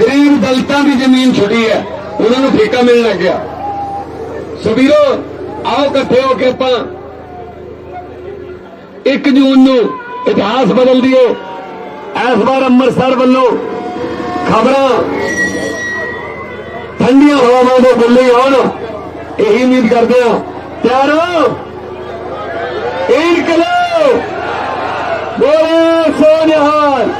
ਗਰੀਬ ਦਲਤਾਂ ਦੀ ਜ਼ਮੀਨ ਛੁੱਟੀ ਹੈ। ਉਹਨਾਂ ਨੂੰ ਠੇਕਾ ਮਿਲਣ ਲੱਗਿਆ ਸੋ ਵੀਰੋ, ਆਓ ਇਕੱਠੇ ਹੋ ਕੇ ਆਪਾਂ 1 ਜੂਨ ਨੂੰ ਇਤਿਹਾਸ ਬਦਲ ਦਈਏ। ਇਸ ਵਾਰ ਅੰਮ੍ਰਿਤਸਰ ਵੱਲੋਂ ਖਬਰਾਂ ਠੰਡੀਆਂ ਹਵਾਵਾਂ ਦੇ ਬੁੱਲੇ ਆਉਣ। ਇਹੀ ਉਮੀਦ ਕਰਦੇ ਹਾਂ। ਤਿਆਰ ਹੋ ਇਨਕਲਾਬ ਬੋਲੇ ਸੋ ਜਹਾਨ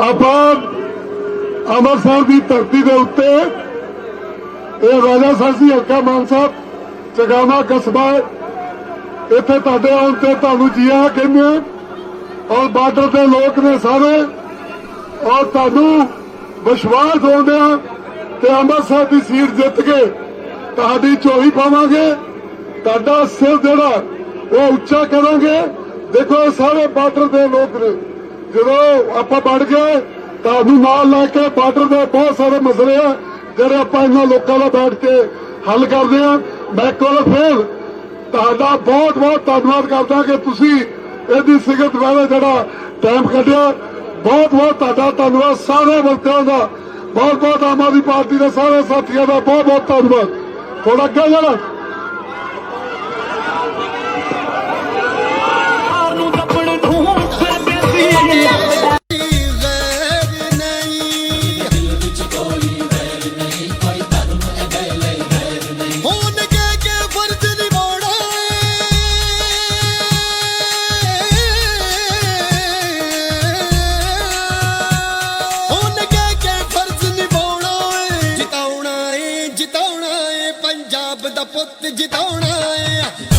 ਆਪਾਂ ਅੰਮ੍ਰਿਤਸਰ ਦੀ ਧਰਤੀ ਦੇ ਉੱਤੇ ਇਹ ਰਾਜਾ ਸਾਸੀ ਹਲਕਾ ਮਾਨ ਸਾਹਿਬ, ਚਗਾਮਾ ਕਸਬਾ ਇੱਥੇ ਤੁਹਾਡੇ ਆਉਣ ਤੇ ਤੁਹਾਨੂੰ ਜੀਆ ਕਹਿੰਦੇ ਹਾਂ। ਔਰ ਬਾਰਡਰ ਦੇ ਲੋਕ ਨੇ ਸਾਰੇ। ਔਰ ਤੁਹਾਨੂੰ ਵਿਸ਼ਵਾਸ ਦਿਵਾਉਂਦੇ ਆ ਤੇ ਅੰਮ੍ਰਿਤਸਰ ਦੀ ਸੀਟ ਜਿੱਤ ਕੇ ਤੁਹਾਡੀ ਝੋਲੀ ਪਾਵਾਂਗੇ। ਤੁਹਾਡਾ ਸਿਰ ਜਿਹੜਾ, ਉਹ ਉੱਚਾ ਕਰਾਂਗੇ। ਦੇਖੋ ਇਹ ਸਾਰੇ ਬਾਰਡਰ ਦੇ ਲੋਕ ਨੇ। ਜਦੋਂ ਆਪਾਂ ਬਣ ਗਏ, ਤੁਹਾਨੂੰ ਨਾਲ ਲੈ ਕੇ ਬਾਰਡਰ ਦੇ ਬਹੁਤ ਸਾਰੇ ਮਸਲੇ ਆ, ਜਿਹੜੇ ਆਪਾਂ ਇਹਨਾਂ ਲੋਕਾਂ ਦਾ ਬੈਠ ਕੇ ਹੱਲ ਕਰਦੇ ਆ। ਮੈਂ ਕੋਲ ਫੇਰ ਤੁਹਾਡਾ ਬਹੁਤ ਬਹੁਤ ਧੰਨਵਾਦ ਕਰਦਾ ਕਿ ਤੁਸੀਂ ਇਹਦੀ ਸਿਗਤ ਵਾਲੇ ਜਿਹੜਾ ਟਾਈਮ ਕੱਢਿਆ। ਬਹੁਤ ਬਹੁਤ ਤੁਹਾਡਾ ਧੰਨਵਾਦ। ਸਾਰੇ ਵਰਕਰਾਂ ਦਾ ਬਹੁਤ ਬਹੁਤ ਆਮ ਆਦਮੀ ਪਾਰਟੀ ਦੇ ਸਾਰੇ ਸਾਥੀਆਂ ਦਾ ਬਹੁਤ ਬਹੁਤ ਧੰਨਵਾਦ। ਥੋੜਾ ਅੱਗੇ ਜਾਣਾ। ਪੰਜਾਬ ਦਾ ਪੁੱਤ ਜਿਤਾਉਣਾ ਆ।